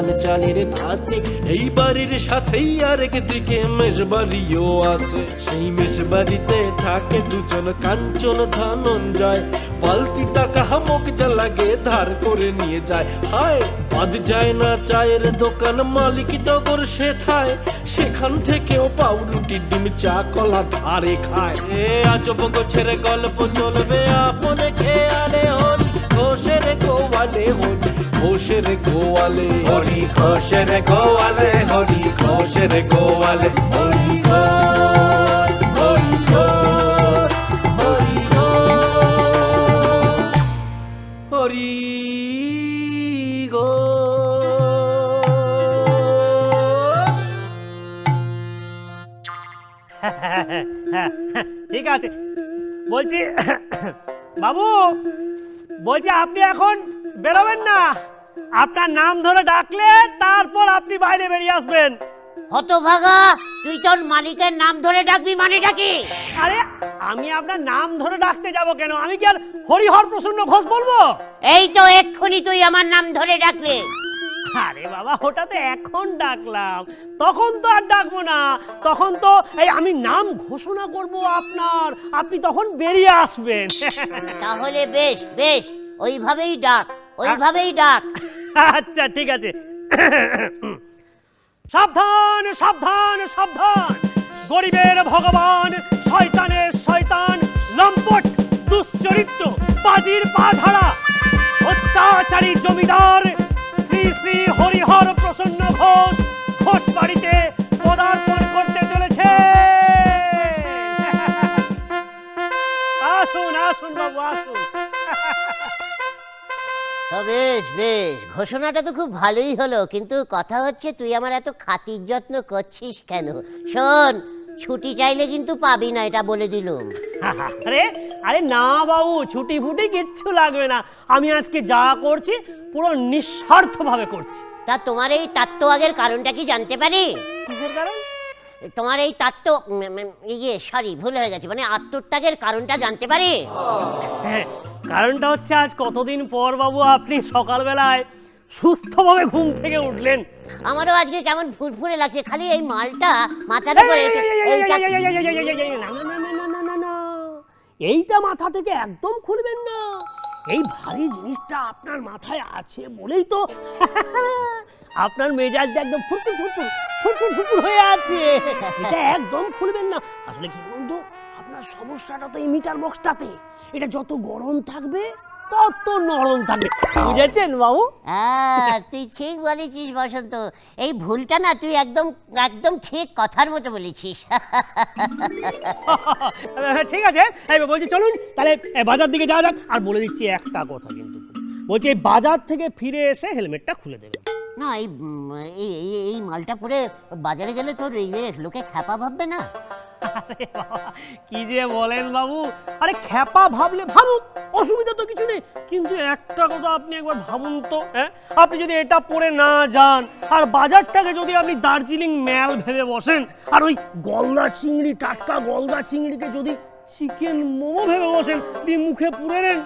নানান চালের ধাতে এই বাড়ির সাথেই আরেক দিকে মেষবাড়িও আছে। সেই মেষবাড়িতে থাকে দুজন কাঞ্চন ধনঞ্জয়। পালতি টাকা হামক যা লাগে ধার করে নিয়ে যায়। হায়, বাদ যায় না চায়ের দোকান মালিক টগর সে থায় সেখান থেকেও পাউরুটি, ডিম, চা, কলা ধারে খায়। এ আজব গোছের গল্প চলবে আপনে খেয়ালে হরি ঘোষের গোয়ালে হরি, ঘোষের গোয়ালে হরি, ঘোষের গোয়ালে হরি, ঘোষের গোয়ালে হরি ঠিক আছে। বলছি, বাবু বলছি আপনি এখন বেরোবেন না। আপনার নাম ধরে ডাকলে তারপর আপনি বাইরে বেরিয়ে আসবেন। হতভাগা তুই তোর মালিকের নাম ধরে ডাকবি মানে ডাকি আরে আমি আপনার নাম ধরে ডাকতে যাব কেন? আমি কি আর হরিহর প্রসন্ন ঘোষ বলব? এই তো এক্ষুনি তুই আমার নাম ধরে ডাকলে। আরে বাবা তো এখন ডাকলাম। তখন তো আর ডাকবো না। তখন তো এই আমি নাম ঘোষণা করব আপনার। আপনি তখন বেরিয়ে আসবেন। তাহলে বেশ বেশ ওইভাবেই ডাক ওইভাবেই ডাক। আচ্ছা ঠিক আছে। সাবধান সাবধান সাবধান। গরিবের ভগবান শয়তানের শয়তান লম্পট দুশ্চরিত্র বাজির পা ধারা। অত্যাচারী জমিদার শ্রী শ্রী হরিহর প্রসন্ন ঘোষ ঘোষ বাড়িতে পদার্পণ করতে চলেছে। আসুন আসুন বাবু আসুন। তো বেশ বেশ ঘোষণাটা তো খুব ভালোই হলো কিন্তু কথা হচ্ছে তুই আমার এত খাতির যত্ন করছিস কেন? শোন ছুটি চাইলে কিন্তু পাবি না এটা বলে দিলুম। আরে আরে না বাবু ছুটি ফুটি কিচ্ছু লাগবে না। আমি আজকে যা করছি পুরো নিঃস্বার্থভাবে করছি তা তোমার এই তাত্ত্ব আগের কারণটা কি জানতে পারি কিসের কারণ তোমার এই তাত্ত্ব ইয়ে সরি ভুল হয়ে গেছে মানে আত্মত্যাগের কারণটা জানতে পারি হ্যাঁ কারণটা হচ্ছে আজ কতদিন পর বাবু আপনি সকালবেলায় সুস্থভাবে ঘুম থেকে উঠলেন আমারও আজকে কেমন ফুরফুরে লাগছে খালি এই মালটা মাথার উপরে। এইটা মাথা থেকে একদম খুলবেন না এই ভারী জিনিসটা আপনার মাথায় আছে বলেই তো আপনার মেজাজটা একদম ফুরফুর ফুরফুর ফুরফুর ফুরফুর হয়ে আছে। এটা একদম খুলবেন না। আসলে কি বলুন তো আপনার সমস্যাটা তো এই মিটার বক্সটাতে এটা যত গরম থাকবে তত নরম থাকবে বুঝেছেন বাবু? হ্যাঁ তুই ঠিক বলেছিস বসন্ত। এই ভুলটা না তুই একদম একদম ঠিক কথার মতো বলেছিস। ঠিক আছে। এই বলছি চলুন তাহলে বাজার দিকে যাওয়া যাক। আর বলে দিচ্ছি একটা কথা কিন্তু। বলছি এই বাজার থেকে ফিরে এসে হেলমেটটা খুলে দেবেন না এই এই এই- এই মালটা পরে বাজারে গেলে তোর এই লোকে খ্যাপা ভাববে না? কি যে বলেন বাবু? আরে খ্যাপা ভাবলে ভাবুক, অসুবিধা তো কিছু নেই। কিন্তু একটা কথা আপনি একবার ভাবুন তো হ্যাঁ? আপনি যদি এটা পরে না যান, আর বাজারটাকে যদি আপনি দার্জিলিং ম্যাল ভেবে বসেন, আর ওই গলদা চিংড়ি, টাটকা গলদা চিংড়িকে যদি চিকেন মোমো ভেবে বসেন দিয়ে মুখে পুরে নেন।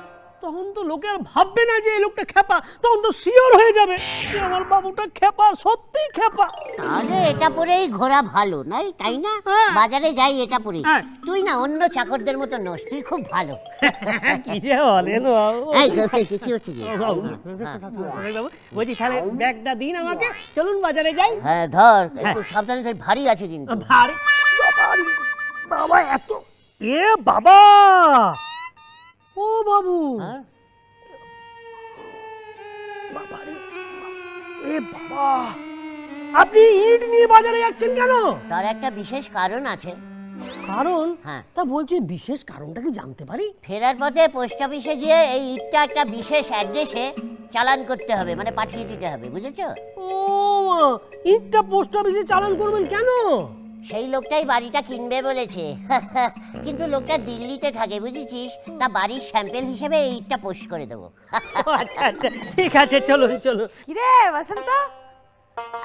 তখন তো লোকে আর ভাববে না যে এই লোকটা খেপা তখন তো শিওর হয়ে যাবে যে আমার বাবুটা খেপা সত্যিই খেপা তাহলে এটা পরেই ঘোরা ভালো নাই? তাই না? হ্যাঁ। বাজারে যাই এটা পরে হ্যাঁ। তুই না অন্য চাকরদের মতো নস তুই খুব ভালো। কি যে বলেন বাবু। এই কি- হচ্ছে? ও বাবু, বাবু, বলছি তাহলে ব্যাগটা দিন আমাকে। চলুন বাজারে যাই। হ্যাঁ ধর একটু সাবধানে ধর, ভারী আছে কিন্তু। ভারী? বাবা এত এ বাবা! ও বাবু! হ্যাঁ? এ বাবা! আপনি ইট নিয়ে বাজারে যাচ্ছেন কেন? তার একটা বিশেষ কারণ আছে। কারণ? হ্যাঁ। তা বলছি বিশেষ কারণটা কি জানতে পারি? ফেরার পথে পোস্ট অফিসে গিয়ে এই ইটটা একটা বিশেষ অ্যাড্রেসে চালান করতে হবে মানে পাঠিয়ে দিতে হবে বুঝেছ? ও ইটটা পোস্ট অফিসে চালান করবেন কেন? সেই লোকটাই বাড়িটা কিনবে বলেছে। কিন্তু লোকটা দিল্লিতে থাকে বুঝেছিস? তা বাড়ির স্যাম্পেল হিসেবে এইটা পোস্ট করে দেবো। আচ্ছা আচ্ছা ঠিক আছে চলুন চলুন কিরে বসন্ত?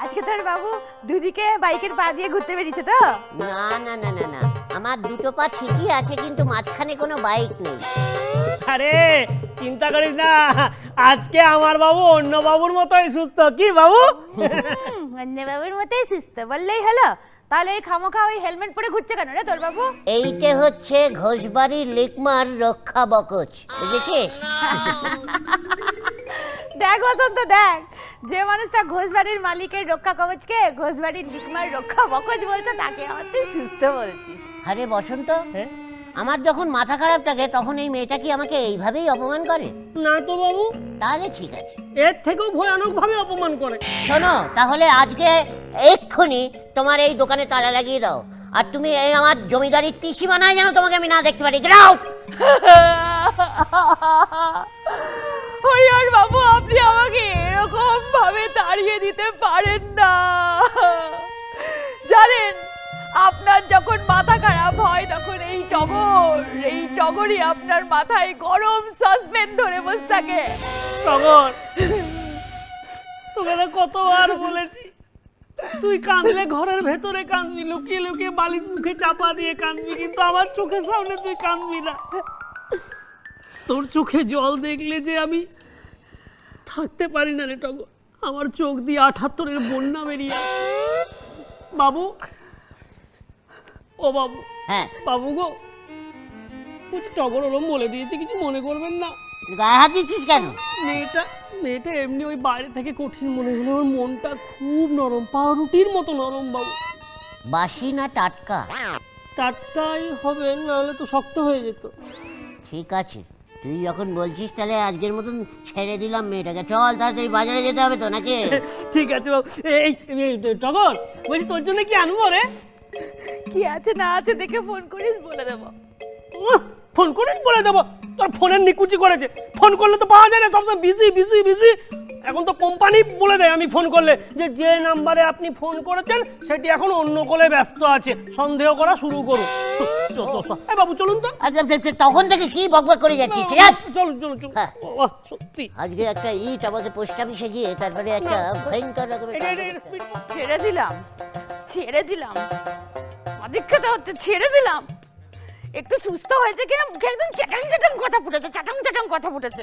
আজকে তোর বাবু দুদিকে বাইকের পা দিয়ে ঘুরতে বেরিয়েছে তো? না না না না না। আমার দুটো পা ঠিকই আছে কিন্তু মাঝখানে কোনো বাইক নেই। আরে চিন্তা করিস না আজকে আমার বাবু অন্য বাবুর মতোই সুস্থ। কি বাবু? অন্য বাবুর মতোই সুস্থ বললেই হলো। তাহলে এই খামোখা ওই হেলমেট পরে ঘুরছে কেন রে তোর বাবু এইটা হচ্ছে ঘোষবাড়ির লিকমার রক্ষা বকচ। বুঝেছিস? দেখ বসন্ত দেখ। যে মানুষটা ঘোষবাড়ির মালিকের রক্ষা কবচকে ঘোষবাড়ির লিকমার রক্ষা বকচ বলতো তাকে আমার তুই সুস্থ বলছিস। আরে বসন্ত হ্যাঁ? আমার যখন মাথা খারাপ থাকে তখন এই মেয়েটা কি আমাকে এইভাবেই অপমান করে? না তো বাবু। তাহলে ঠিক আছে। এর থেকেও ভয়ানক ভাবে অপমান করে। শোনো তাহলে আজকে এক্ষুনি তোমার এই দোকানে তালা লাগিয়ে দাও। আর তুমি এই আমার জমিদারির টিসি বানায় যেন তোমাকে আমি না দেখতে পারি। Out! হরিহর বাবু আপনি আমাকে এরকম ভাবে তাড়িয়ে দিতে পারেন না। জানেন আপনার যখন মাথা খারাপ হয়, তখন এই টগর, এই টগরই আপনার মাথায় গরম সাসপেন্ড ধরে বসে থাকে। টগর না কতবার বলেছি? তুই কাঁদলে ঘরের ভেতরে কাঁদবি, লুকিয়ে লুকিয়ে বালিশ মুখে চাপা দিয়ে কাঁদবি, কিন্তু আমার চোখের সামনে তুই কাঁদবি না। তোর চোখে জল দেখলে যে আমি থাকতে পারি না রে টগর। আমার চোখ দিয়ে আঠাত্তরের বন্যা বেরিয়ে বাবু ও বাবু। হ্যাঁ। বাবু গো বলছি টগর ওরম বলে দিয়েছে কিছু মনে করবেন না। গায়ে হাত দিচ্ছিস কেন? মেয়েটা মেয়েটা এমনি ওই বাইরে থেকে কঠিন মনে হলো ওর মনটা খুব নরম পাউরুটির মতো নরম বাবু। বাসি না টাটকা? টাটকাই হবে নাহলে তো শক্ত হয়ে যেত। ঠিক আছে তুই যখন বলছিস তাহলে আজকের মতন ছেড়ে দিলাম মেয়েটাকে। চল তাড়াতাড়ি বাজারে যেতে হবে তো নাকি? ঠিক আছে বাবু এই এই, টগর বলছি তোর জন্য কি আনব রে? কি আছে না আছে দেখে ফোন করিস বলে দেবো। ফোন করিস বলে দেবো। তোর ফোনের নিকুচি করেছে। ফোন করলে তো পাওয়া যায় না সবসময় বিজি বিজি বিজি এখন তো কোম্পানি বলে দেয় আমি ফোন করলে যে যে নাম্বারে আপনি ফোন করেছেন সেটি এখন অন্য কলে ব্যস্ত আছে। সন্দেহ করা শুরু করুন। যত এই বাবু চলুন তো। আচ্ছা তখন থেকে কি বকবক করে আছে? চলুন চলুন চলুন হ্যাঁ। সত্যি। আজকে একটা ইট আমাদের পোস্ট অফিসে গিয়ে তারপরে একটা ভয়ঙ্কর রকমের ছেড়ে দিলাম ছেড়ে দিলাম। অধিক্ষতা হচ্ছে, ছেড়ে দিলাম। একটু সুস্থ হয়েছে কিনা মুখে একদম চ্যাটাং চ্যাটাং কথা ফুটেছে, চ্যাটাং চ্যাটাং কথা ফুটেছে।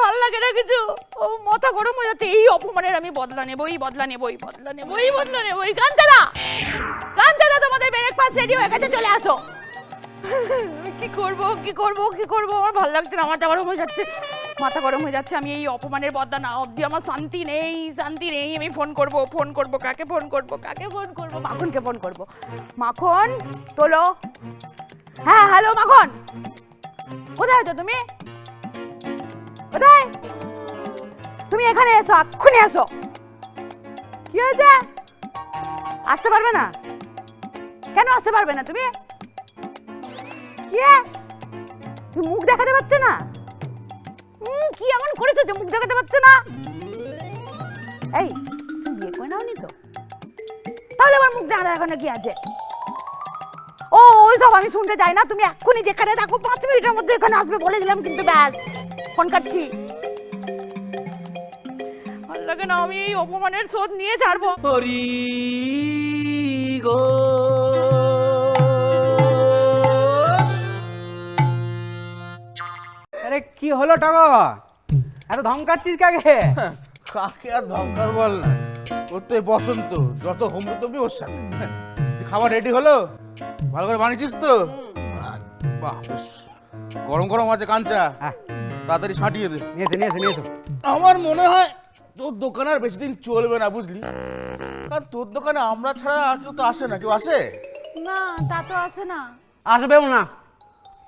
ভালো লাগে না কিছু? ও মাথা গরম হয়ে যাচ্ছে, এই অপমানের আমি বদলা নেব এই বদলা নেব এই বদলা নেব এই বদলা নেব এই কান্তারা কান্তারা তোমাদের ব্রেকফাস্ট রেডি হয়ে গেছে, চলে আসো। কি করব কি করব কি করব? আমার ভালো লাগছে না মাথা গরম হয়ে যাচ্ছে। মাথা গরম হয়ে যাচ্ছে, আমি এই অপমানের বদলা না অবধি, আমার শান্তি নেই শান্তি নেই, আমি ফোন করব ফোন করব, কাকে ফোন করব, কাকে ফোন করব, মাখনকে ফোন করব। মাখন, তোলো। হ্যাঁ হ্যালো মাখন। কোথায় আছো তুমি? কোথায়? তুমি এখানে এসো, এক্ষুনি এসো। কি হয়েছে? আসতে পারবে না? কেন আসতে পারবে না তুমি? কি? তুমি মুখ দেখাতে পারছ না? কি এমন করেছ যে মুখ দেখাতে পারছ না? এই, তুমি বিয়ে করে নাওনি তো? তাহলে আমার মুখ দেখা দেখানো কি আছে? ও ওই সব আমি শুনতে চাই না। তুমি এক্ষুনি যেখানে থাকো, পাঁচ মিনিটের মধ্যে এখানে আসবে বলে দিলাম কিন্তু ব্যাস। ফোন কাটছি। লাগে না, আমি এই অপমানের শোধ নিয়ে ছাড়বো। হরি গো। কি হলো টগর? এত ধমকাচ্ছিস কাকে? কাকে আর ধমকার বল না। ওর তো এই বসন্ত যত হোমরি তমরি ওর সাথে। যে খাবার রেডি হলো? ভালো করে বানিয়েছিস তো? বাহ বেশ। গরম গরম আছে কাঞ্চা। হ্যাঁ। তাড়াতাড়ি ছাঁটিয়ে দে। নিয়েছে নিয়েছে নিয়েছে আমার মনে হয় তোর দোকান আর বেশি দিন চলবে না বুঝলি? কারণ তোর দোকানে আমরা ছাড়া আর কেউ তো আসে না। কেউ আসে? না তা তো আসে না। আসবেও না।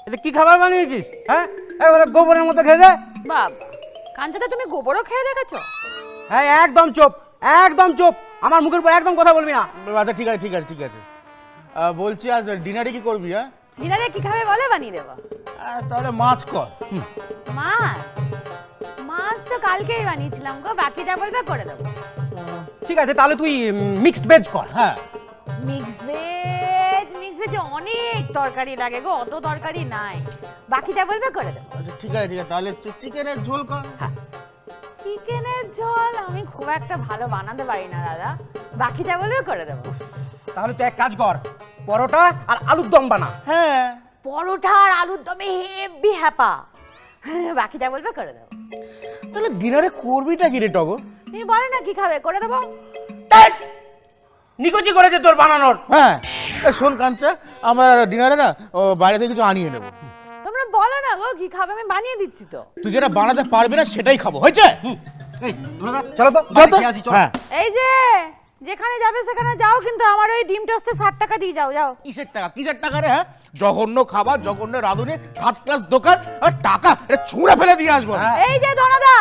এটা কি খাবার বানিয়েছিস হ্যাঁ? এবারে গোবরের মতো খেয়ে দে। বাবা কাঞ্চাদা তুমি গোবরও খেয়ে দেখেছ? হ্যাঁ একদম চুপ একদম চুপ। আমার মুখের উপর একদম কথা বলবি না। আচ্ছা ঠিক আছে ঠিক আছে ঠিক আছে। আহ, বলছি আজ ডিনারে কি করবি হ্যাঁ? ডিনারে কি খাবে বলে বানিয়ে দেবো। আহ, তাহলে মাছ কর। মাছ? মাছ তো কালকেই বানিয়েছিলাম গো বাকি যা বলবে করে দেবো। ঠিক আছে তাহলে তুই মিক্সড ভেজ কর। মিক্স ভেজ অনেক তরকারি লাগে গো অত তরকারি নাই। বাকিটা বলবে করে দেবো। আচ্ছা ঠিক আছে ঠিক আছে তাহলে চিকেনের ঝোল কর। চিকেনের ঝোল আমি খুব একটা ভালো বানাতে পারি না দাদা। বাকিটা বলবে করে দেবো। তাহলে তুই এক কাজ কর পরোটা আর আলুর দম বানা। হ্যাঁ। পরোটা আর আলুর দমে হেভি হ্যাপা। বাকিটা বলবে করে দেবো। তাহলে ডিনারে করবিটা কি রে টগো? তুমি বলো না কি খাবে করে দেবো। নিকুচি করেছে তোর বানানোর। হ্যাঁ। এ শোন কাঞ্চা আমরা ডিনারে না ও, বাইরে থেকে কিছু আনিয়ে নেব। তোমরা বলো না গো কি খাবে আমি বানিয়ে দিচ্ছি তো। তুই যেটা বানাতে পারবি না সেটাই খাব হয়েছে? এই ধুলাদা, চলো তো। যত বাইরে খেয়ে আসি, চলো। হ্যাঁ। এই যে যেখানে যাবে সেখানে যাও কিন্তু আমার ওই ডিম টোস্টে ষাট টাকা দিয়ে যাও যাও। কিসের টাকা? কিসের টাকা রে হ্যাঁ? জঘন্য খাবার জঘন্য রাঁধুনি থার্ড ক্লাস দোকান আর টাকা এটা ছুঁড়ে ফেলে দিয়ে আসব। হ্যাঁ। এই যে দনাদা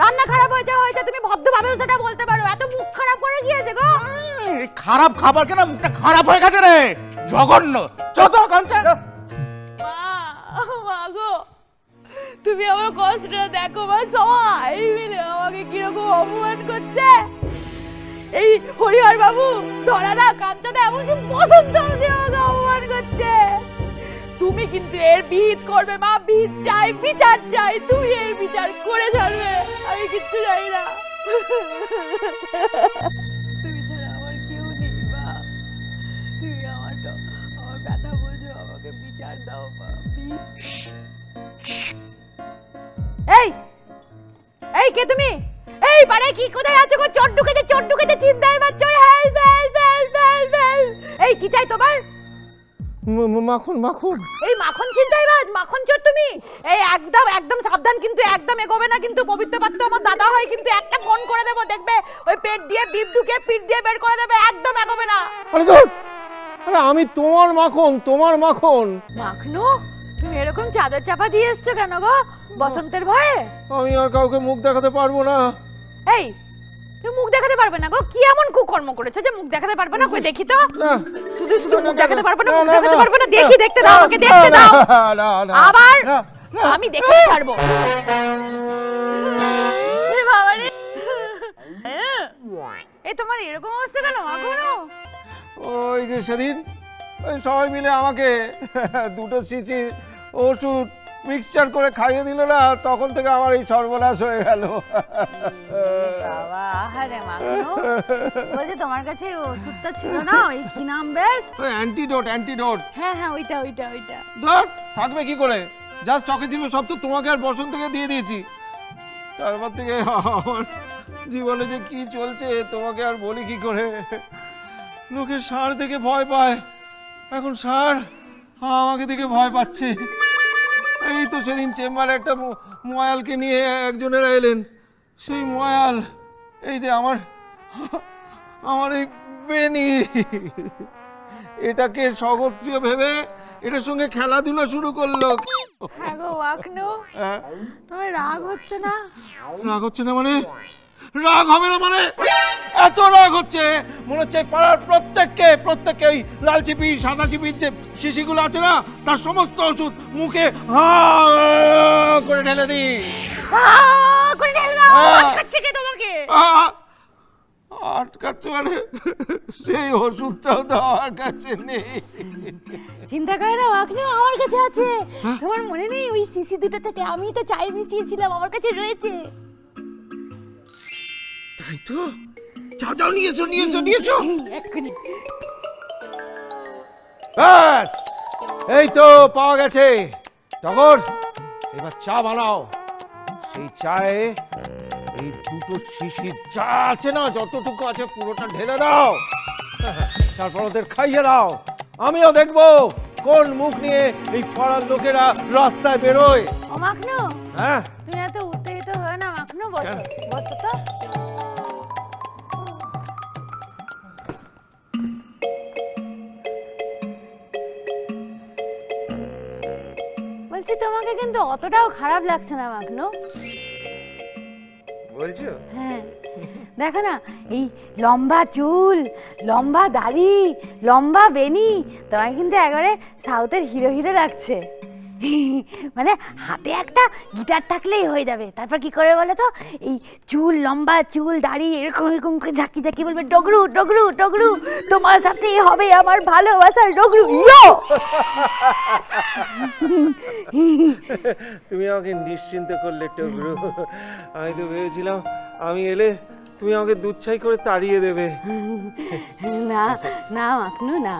রান্না খারাপ হয়েছে হয়েছে তুমি ভদ্রভাবেও সেটা বলতে পারো। এত মুখ খারাপ করে গিয়েছে গো? এই খারাপ খাবার কেন? মুখটা খারাপ হয়ে গেছে রে। জঘন্য। যত কাঞ্চা মা মা গো তুমি আমার কষ্টটা দেখো মা সবাই মিলে আমাকে কীরকম অপমান করছে। এই হরিহর বাবু ধরাদা কাঞ্চাদা এমনকি বসন্ত অবধি আমাকে অপমান করছে। তুমি কিন্তু এর বিহিত করবে মা। বিহিত চাই বিচার চাই। তুমি এর বিচার করে ছাড়বে। আমি কিচ্ছু চাই না। তুমি ছাড়া আমার কেউ নেই মা। তুমি আমার আমার ব্যথা বোঝো আমাকে বিচার দাও মা। এই! এই কে তুমি? এই পারে কি কোথায় আছো গো? চোর ঢুকেছে চোর ঢুকেছে চিন্তায় help help help help help এই কি চাই তোমার? মাখন মাখন। এই মাখন চিন্তায় বাজ মাখন চোর তুমি। এই একদম একদম সাবধান কিন্তু একদম এগোবে না কিন্তু পবিত্র পাত্র আমার দাদা হয় কিন্তু একটা ফোন করে দেবো দেখবে ওই পেট দিয়ে বিপ ঢুকে পিঠ দিয়ে বের করে দেবে একদম এগোবে না। আরে ধর! আরে আমি তোমার মাখন তোমার মাখন। মাখনু তুমি এরকম চাদর চাপা দিয়ে এসছো কেন গো বসন্তের ভয়ে? আমি আর কাউকে মুখ দেখাতে পারব না। এই তুমি মুখ দেখাতে পারবে না গো। কি এমন কুকর্ম করেছ যে মুখ দেখাতে পারবে না? কই দেখি তো। শুধু শুধু মুখ দেখাতে পারবে না মুখ দেখাতে পারবে না? দেখি দেখতে দাও আমাকে দেখতে দাও। না, না, আবার। আমি দেখেই ছাড়বো। এ এ তোমার এরকম অবস্থা কেন? এখনও ওই যে সেদিন ওই সবাই মিলে আমাকে দুটো শিশির ওষুধ মিক্সচার করে খাইয়ে দিল না তখন থেকে আমার এই সর্বনাশ হয়ে গেল। বাবা আহারে মাখনো বলছে তোমার কাছে ওষুধটা ছিল না? ওই কি নাম বেশ? অ্যান্টিডোট অ্যান্টিডোট হ্যাঁ হ্যাঁ ওইটা ওইটা ওইটা। ধর থাকবে কি করে? যা স্টকে ছিল সব তো তোমাকে আর বসন্তকে দিয়ে দিয়েছি। তারপর থেকে আমার জীবনে যে কি চলছে তোমাকে আর বলি কি করে? লোকে সার দেখে ভয় পায়। এখন সার আমাকে দেখে ভয় পাচ্ছে। এই তো সেদিন চেম্বারে একটা ময়ালকে নিয়ে একজনেরা এলেন। সেই ময়াল এই যে আমার আমার এই বেনি এটাকে সগত্রীয় ভেবে এটার সঙ্গে খেলাধুলা শুরু করল। হ্যাঁ হ্যাঁ, তোমার রাগ হচ্ছে না? রাগ হচ্ছে না মানে? রাগ হবে না মানে? এত রাগ হচ্ছে মনে হচ্ছে পাড়ার প্রত্যেককে প্রত্যেককে ওই লাল চিপি সাদা চিপির যে শিশিগুলো আছে না তার সমস্ত ওষুধ মুখে হা করে ঢেলে দিই। করে ঢেলে দাও আটকাচ্ছে কে তোমাকে? আটকাচ্ছে মানে সেই ওষুধটাও তো আমার কাছে নেই। চিন্তা করে না মাখনো আমার কাছে আছে। তোমার মনে নেই ওই সিসি দুটো থেকে আমি তো চাই মিশিয়েছিলাম আমার কাছে রয়েছে। তাই তো যাও যাও নিয়ে এসো নিয়ে এসো নিয়ে এসো। এক্ষুনি। ব্যাস এই তো পাওয়া গেছে। টগর এবার চা বানাও। সেই চায়ে এই দুটো শিশির চা আছে না যতটুকু আছে পুরোটা ঢেলে দাও। তারপর ওদের খাইয়ে দাও আমিও দেখব কোন মুখ নিয়ে এই পাড়ার লোকেরা রাস্তায় বেরোয়। ও মাখনো হ্যাঁ? তুমি এত উত্তেজিত হয়ে না মাখনো বসো কেন? বসো তো। বলছি তোমাকে কিন্তু অতটাও খারাপ লাগছে না মাখনো বলছো? হ্যাঁ। দেখো না এই লম্বা চুল লম্বা দাড়ি লম্বা বেনি তোমাকে কিন্তু একেবারে সাউথের হিরো হিরো লাগছে। মানে হাতে একটা গিটার থাকলেই হয়ে যাবে। তারপর কি করে বলো তো এই চুল লম্বা চুল দাড়ি এরকম এরকম করে ঝাঁকি ঝাঁকি বলবে ডগরু ডগরু ডগরু তোমার সাথেই হবে আমার ভালোবাসার ডগরু ইয়ো! তুমি আমাকে নিশ্চিন্ত করলে টগরু আমি তো ভেবেছিলাম আমি এলে তুমি আমাকে দুধ ছাই করে তাড়িয়ে দেবে। না না মাখনু না।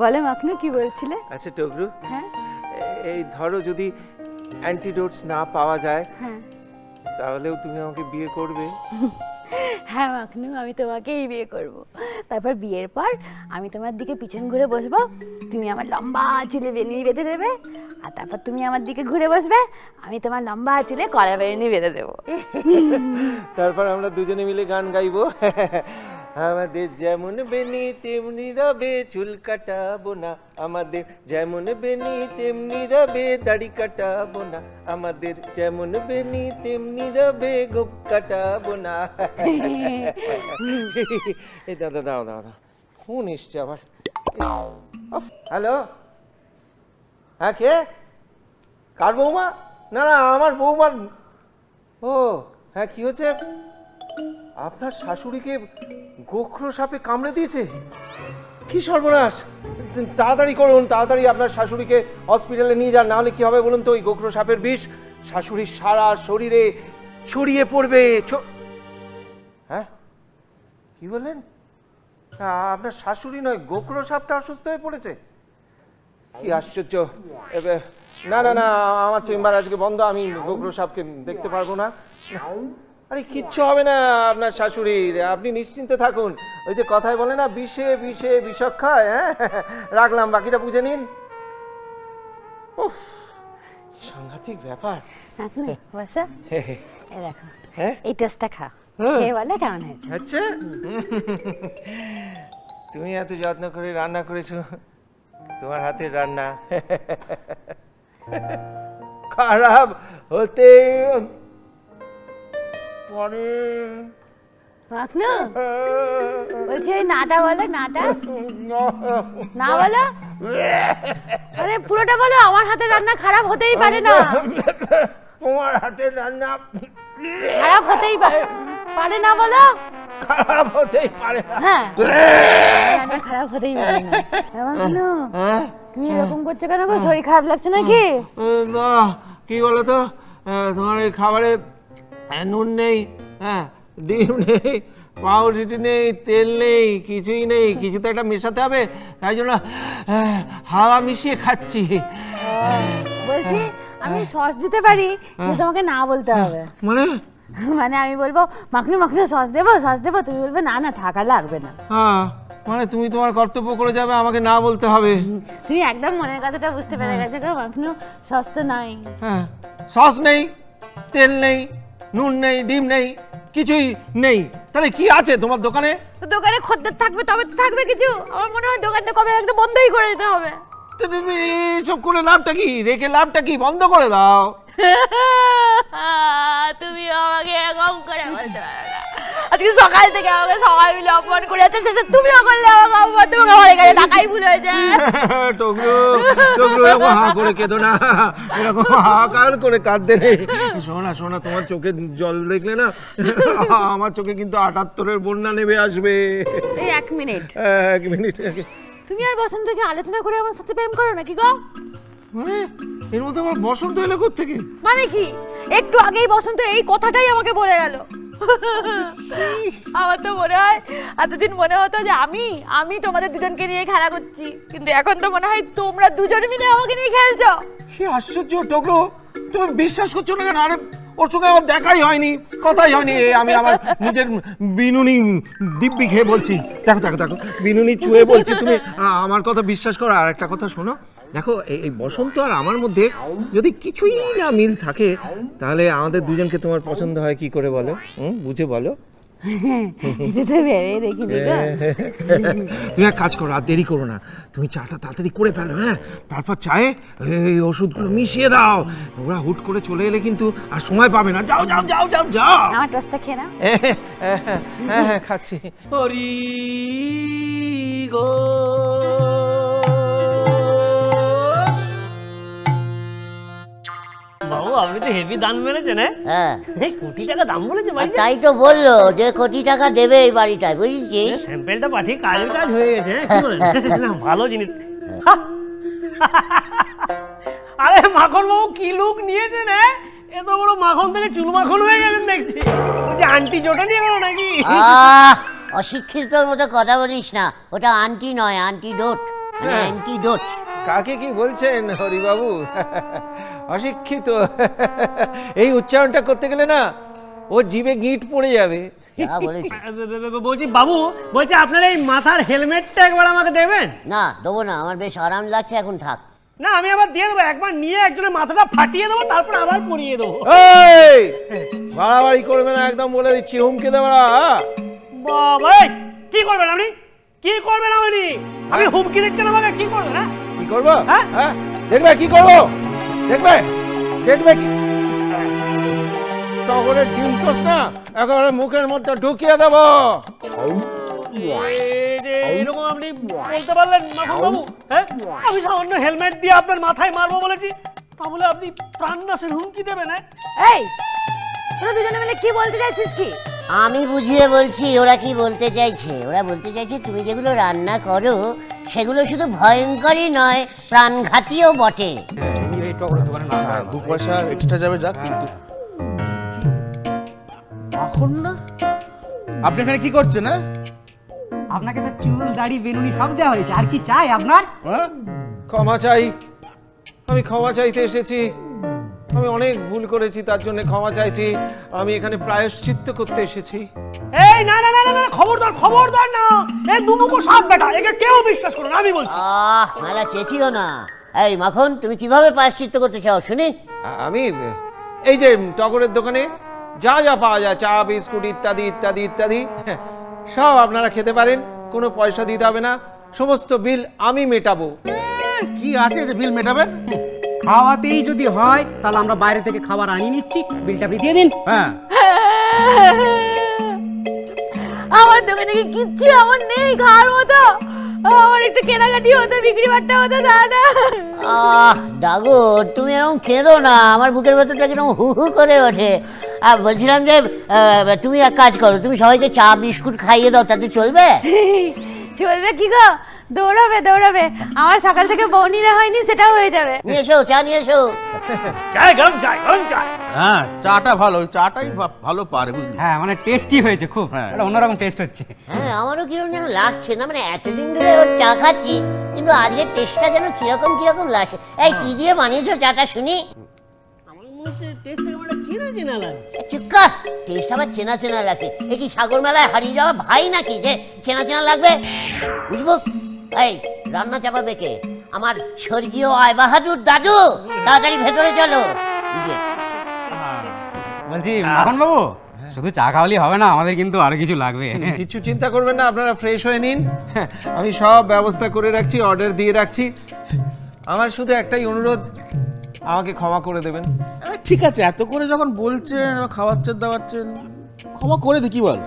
বলে মাখনু কি বলছিলে? আচ্ছা টগরু হ্যাঁ? এই ধরো যদি অ্যান্টিডোটস না পাওয়া যায় হ্যাঁ। তাহলেও তুমি আমাকে বিয়ে করবে। হ্যাঁ মাখনু আমি তোমাকেই বিয়ে করব। তারপর বিয়ের পর আমি তোমার দিকে পিছন ঘুরে বসবো তুমি আমার লম্বা চুলে বেনি বেঁধে দেবে আর তারপর তুমি আমার দিকে ঘুরে বসবে আমি তোমার লম্বা চুলে কলা বেনি বেঁধে দেবো। তারপর আমরা দুজনে মিলে গান গাইবো। আমাদের যেমন বেনি, তেমনি রবে চুল কাটাবো না। আমাদের যেমন বেনি, তেমনি রবে দাড়ি কাটাবো না। আমাদের যেমন বেনি, তেমনি রবে গোপ কাটাবো না। এই দাদা দাঁড়াও দাঁড়াও দাও ফোন এসছে আবার। হ্যালো? হ্যাঁ কে? কার বৌমা? না না, আমার বৌমার ও হ্যাঁ কি হয়েছে? আপনার শাশুড়িকে গোখরো সাপে কামড়ে দিয়েছে? কি সর্বনাশ! তাড়াতাড়ি করুন, তাড়াতাড়ি আপনার শাশুড়িকে হসপিটালে নিয়ে যান, নাহলে কি হবে বলুন তো, ওই গোখরো সাপের বিষ? শাশুড়ির সারা শরীরে ছড়িয়ে পড়বে হ্যাঁ? কি বললেন? আপনার শাশুড়ি নয়, গোখরো সাপটা অসুস্থ হয়ে পড়েছে? কি আশ্চর্য! না না না, আমার চেম্বার আজকে বন্ধ, আমি গোগ্র সাপকে দেখতে পারব না। আরে কিচ্ছু হবে না আপনার শাশুড়ির। আপনি নিশ্চিন্তে থাকুন। ওই যে কথায় বলে না বিষে বিষে বিষক্ষয় হ্যাঁ? রাখলাম বাকিটা বুঝে নিন। উফ সাংঘাতিক ব্যাপার। বসো। দেখো হ্যাঁ? এই টেস্টটা খা। খেয়ে বলে কেমন হয়েছে? আচ্ছা। তুমি এত যত্ন করে রান্না করেছ তোমার হাতের রান্না। খারাপ হতে পারে। মাখনু বলছি ওই নাটা বলো নাটা না বলো? আরে পুরোটা বলো আমার হাতে রান্না খারাপ হতেই পারে না। তোমার হাতের রান্না খারাপ হতেই পারে পারে না বলো? খারাপ হতেই পারে না। হ্যাঁ। রান্না খারাপ হতেই পারে না। মাখনু তুমি এরকম করছ কেন গো? শরীর খারাপ লাগছে নাকি? না কি বলো তো তোমার এই খাবারে নুন নেই হ্যাঁ ডিম নেই পাউরুটি নেই তেল নেই কিছুই নেই কিছু তো একটা মেশাতে হবে তাই জন্য হাওয়া মিশিয়ে খাচ্ছি। বলছি আমি সস দিতে পারি কিন্তু তোমাকে না বলতে হবে। মানে? মানে আমি বলব মাখনি মাখনি সস দেবো সস দেবো তুমি বলবে না না থাকা লাগবে না। হ্যাঁ মানে তুমি তোমার কর্তব্য করে যাবে আমাকে না বলতে হবে। তুমি একদম মনের কথাটা বুঝতে পেরে গেছো গো মাখনু সস তো নাই। হ্যাঁ সস নেই তেল নেই নুন নেই ডিম নেই কিছুই নেই। তাহলে কি আছে তোমার দোকানে? তো দোকানে খদ্দের থাকবে তবে তো থাকবে কিছু। আমার মনে হয় দোকানটা কবে একটা বন্ধই করে দিতে হবে। তো তুমি এইসব করে লাভটা কি? রেখে লাভটা কি? বন্ধ করে দাও। তুমি আমাকে এরকম করে বলতে পারো না। আজকে সকাল থেকে আমাকে সবাই মিলে অপমান করে যাচ্ছে শেষে তুমিও করলে আমাকে অপমান তোমাকে আমার কাছে টাকাই ভুল হয়েছে। টগরু টগরু এরকম হা করে কেঁদো না। এরকম হাহাকার করে কাঁদতে নেই। শোনা শোনা তোমার চোখে জল দেখলে না আমার চোখে কিন্তু আটাত্তরের বন্যা নেমে আসবে। এই এক মিনিট। এক মিনিট। তুমি আর বসন্তকে আলোচনা করে আমার সাথে প্রেম করো নাকি গো? মানে? এর মধ্যে আমার বসন্ত এলো থেকে মানে কি? একটু আগেই বসন্ত এই কথাটাই আমাকে বলে গেল। আমার তো মনে হয় এতদিন মনে হতো যে আমি আমি তোমাদের দুজনকে নিয়ে খেলা করছি। কিন্তু এখন তো মনে হয় তোমরা দুজন মিলে আমাকে নিয়ে খেলছো। কি আশ্চর্য টগরু তুমি বিশ্বাস করছ না কেন? আরে ওর সঙ্গে আমার দেখাই হয়নি কথাই হয়নি। আমি আমার নিজের বিনুনি দিব্যি খেয়ে বলছি। দেখো দেখো দেখো বিনুনি ছুঁয়ে বলছি। তুমি আমার কথা বিশ্বাস করো। আর একটা কথা শোনো দেখো এই বসন্ত আর আমার মধ্যে যদি কিছুই না মিল থাকে তাহলে আমাদের দুজনকে তোমার পছন্দ হয় কি করে বলো? হুম বুঝে বলো। ভেবে দেখিনি গো তুমি এক কাজ করো আর দেরি করো না। তুমি চাটা তাড়াতাড়ি করে ফেলো হ্যাঁ? তারপর চায়ে এই ওষুধগুলো মিশিয়ে দাও। ওরা হুট করে চলে এলে কিন্তু আর সময় পাবে না। যাও যাও যাও যাও যাও। আমার খেয়ে না হ্যাঁ হ্যাঁ হ্যাঁ খাচ্ছি। হরি গো। আপনি তো হেভি দাম মেরেছেন হ্যাঁ? হ্যাঁ। কোটি টাকা দাম বলেছে আর তাই তো বলল যে কোটি টাকা দেবে এই বাড়িটায় বুঝেছিস? স্যাম্পেলটা পাঠিয়ে কাজের কাজ হয়ে গেছে ভালো জিনিস। আরে মাখন বাবু কি লুক নিয়েছেন হ্যাঁ? এত বড় মাখন থেকে চুল মাখন হয়ে গেছেন দেখছি। আন্টি জোটা নিয়ে গেল নাকি? অশিক্ষিতর মতো কথা বলিস না ওটা আন্টি নয় আন্টিডোট মানে হ্যাঁ। অ্যান্টিডোট কাকে কি বলছেন হরিবাবু? অশিক্ষিত। এই উচ্চারণটা করতে গেলে না ওর জিভে গিট পড়ে যাবে। বলছি। বাবু বলছি আপনার এই মাথার হেলমেটটা একবার আমাকে দেবেন? না দেবো না আমার বেশ আরাম লাগছে এখন থাক। না আমি আবার দিয়ে দেবো একবার নিয়ে একজনের মাথাটা ফাটিয়ে দেবো তারপর আবার পরিয়ে দেবো। এই! বাড়াবাড়ি করবে না একদম বলে দিচ্ছি হুমকি দেবে হ্যাঁ? বাবা কি করবেন আপনি? কি করবেন আপনি আপনি হুমকি দিচ্ছেন আমাকে কি করবে হ্যাঁ? কি করব? হ্যাঁ? হ্যাঁ? দেখবে কি করব? দেখবে? দেখবে কি? তখন ডিম টোস না একেবারে মুখের মধ্যে ঢুকিয়ে দেবো। এরকম আপনি বলতে পারলেন মাখন বাবু হ্যাঁ? আমি সামান্য হেলমেট দিয়ে আপনার মাথায় মারবো বলেছি তা বলে আপনি প্রাণনাশের হুমকি দেবেন হ্যাঁ? এই তোরা দুজনে মিলে কি বলতে চাইছিস কি? আমি বুঝিয়ে বলছি ওরা কি বলতে চাইছে? ওরা বলতে চাইছে তুমি যেগুলো রান্না করো সেগুলো শুধু ভয়ঙ্করই নয় প্রাণঘাতীও বটে। হ্যাঁ, দু পয়সা এক্সট্রা যাবে যাক কিন্তু এখন না? আপনি এখানে কি করছেন হ্যাঁ? আপনাকে তো চুল দাড়ি বেনুনি সব দেওয়া হয়েছে। আর কি চাই আপনার? হ্যাঁ? ক্ষমা চাই। আমি ক্ষমা চাইতে এসেছি। আমি অনেক ভুল করেছি তার জন্য ক্ষমা চাইছি। আমি এখানে প্রায়শ্চিত্ত করতে এসেছি। এই না না না না না খবরদার খবরদার না। এই দুমুখো সাপ বেটা একে কেউ বিশ্বাস করো না আমি বলছি। আহ মেলা চেঁচিও না। এই মাখন তুমি কীভাবে পাশ্চিত্য করতে চাও শুনি। আমি এই যে টগরের দোকানে যা যা পাওয়া যায় চা বিস্কুট ইত্যাদি ইত্যাদি ইত্যাদি হ্যাঁ, সব আপনারা খেতে পারেন কোনো পয়সা দিতে হবে না সমস্ত বিল আমি মেটাবো। কি আছে যে বিল মেটাবেন? খাওয়াতেই যদি হয় তাহলে আমরা বাইরে থেকে খাবার আনিয়ে নিচ্ছি। বিলটা আপনি দিয়ে দিন। হ্যাঁ। আমার দোকানে কি কিচ্ছু আমার নেই খাওয়ার মতো। আমার একটু কেনাকাটি হতো বিক্রি বাট্টা হতো দাদা। আহ ডাগর তুমি এরকম কেঁদো না। আমার বুকের ভেতরটা কীরকম হু হু করে ওঠে। আর বলছিলাম যে তুমি এক কাজ করো তুমি সবাইকে চা বিস্কুট খাইয়ে দাও তাতে চলবে? চলবে কি গো? দৌড়াবে দৌড়াবে। আমার সকাল থেকে বৌনিরা হয়নি সেটাও হয়ে যাবে। নিয়ে এসো চা নিয়ে এসো। চাই গরম চাই গরম চাই। হ্যাঁ চাটা ভালো ওই চাটাই ভা- ভালো পারে বুঝলি? হ্যাঁ মানে টেস্টি হয়েছে খুব। হ্যাঁ। একটা অন্যরকম টেস্ট হচ্ছে। হ্যাঁ আমারও কীরকম যেন লাগছে না মানে এতদিন ধরে ওর চা খাচ্ছি কিন্তু আজকের টেস্টটা যেন কীরকম কীরকম লাগছে। এই কি দিয়ে বানিয়েছো চাটা শুনি? আমার মনে হচ্ছে চেনা চেনা লাগছে। চুক্কা টেস্ট আবার চেনা চেনা লাগছে। এ কি সাগর মেলায় হারিয়ে যাওয়া ভাই নাকি যে চেনা চেনা লাগবে? বুঝব? এই রান্না চাপাবে কে? আমার স্বর্গীয় আয় বাহাদুর দাদু তাড়াতাড়ি ভেতরে চলো। বলছি মাখন বাবু শুধু চা খাওয়ালি হবে না আমাদের কিন্তু আরও কিছু লাগবে। কিছু চিন্তা করবেন না আপনারা ফ্রেশ হয়ে নিন। হ্যাঁ, আমি সব ব্যবস্থা করে রাখছি অর্ডার দিয়ে রাখছি। আমার শুধু একটাই অনুরোধ আমাকে ক্ষমা করে দেবেন। ঠিক আছে এত করে যখন বলছেন খাওয়াচ্ছেন দাওয়াচ্ছেন ক্ষমা করে দি কি বল?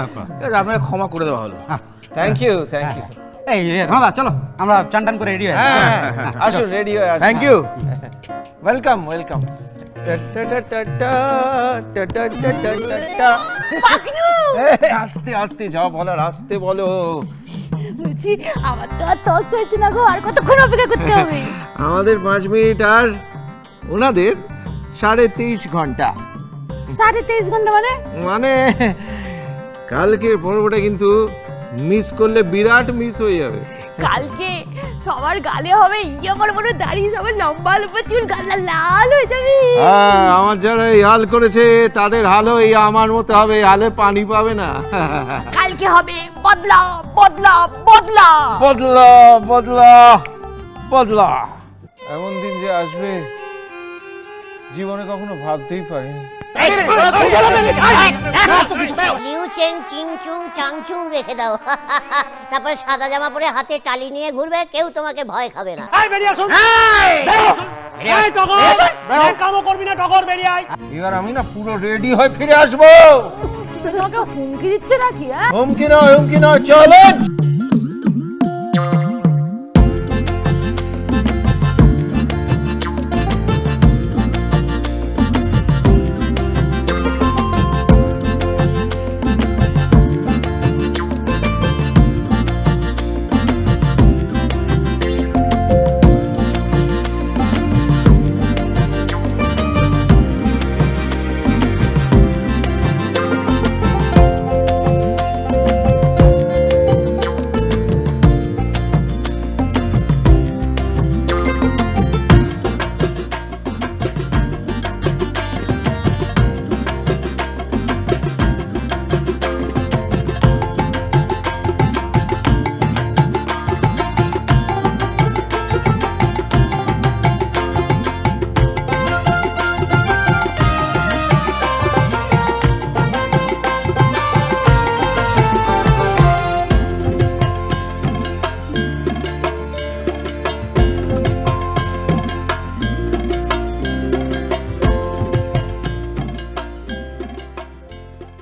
আপনাকে ক্ষমা করে দেওয়া হলো। হ্যাঁ, থ্যাংক ইউ থ্যাংক ইউ এই চলো আমরা চান টান করে রেডি হয়ে হ্যাঁ হ্যাঁ, হ্যাঁ, আসুন রেডি হয়ে থ্যাংক ইউ ওয়েলকাম ওয়েলকাম আস্তে আস্তে যাও বলার আস্তে বলো। বলছি আমার তো আর তস হচ্ছে না গো আর কতক্ষণ অপেক্ষা করতে হবে? আমাদের পাঁচ মিনিট আর ওনাদের সাড়ে তেইশ ঘণ্টা। সাড়ে তেইশ ঘণ্টা মানে? মানে কালকের পর্বটা কিন্তু মিস করলে বিরাট মিস হয়ে যাবে। কালকে সবার গালে হবে ইয়ে বড় বড় দাড়ি সবার লম্বা লম্বা চুল গাল্লা লাল হয়ে যাবে। হ্যাঁ আমার যারা এই হাল করেছে তাদের হালও এই আমার মতো হবে হালে পানি পাবে না। কালকে হবে বদলা বদলা বদলা। বদলা বদলা বদলা। এমন দিন যে আসবে জীবনে কখনো ভাবতেই পারিনি। রেখে দাও তারপরে সাদা জামা পরে হাতে টালি নিয়ে ঘুরবে কেউ তোমাকে ভয় খাবে না এবার আমি না পুরো রেডি হয়ে ফিরে আসব তোমাকে হুমকি দিচ্ছে নাকি হ্যাঁ হুমকি নয় হুমকি নয় চলেন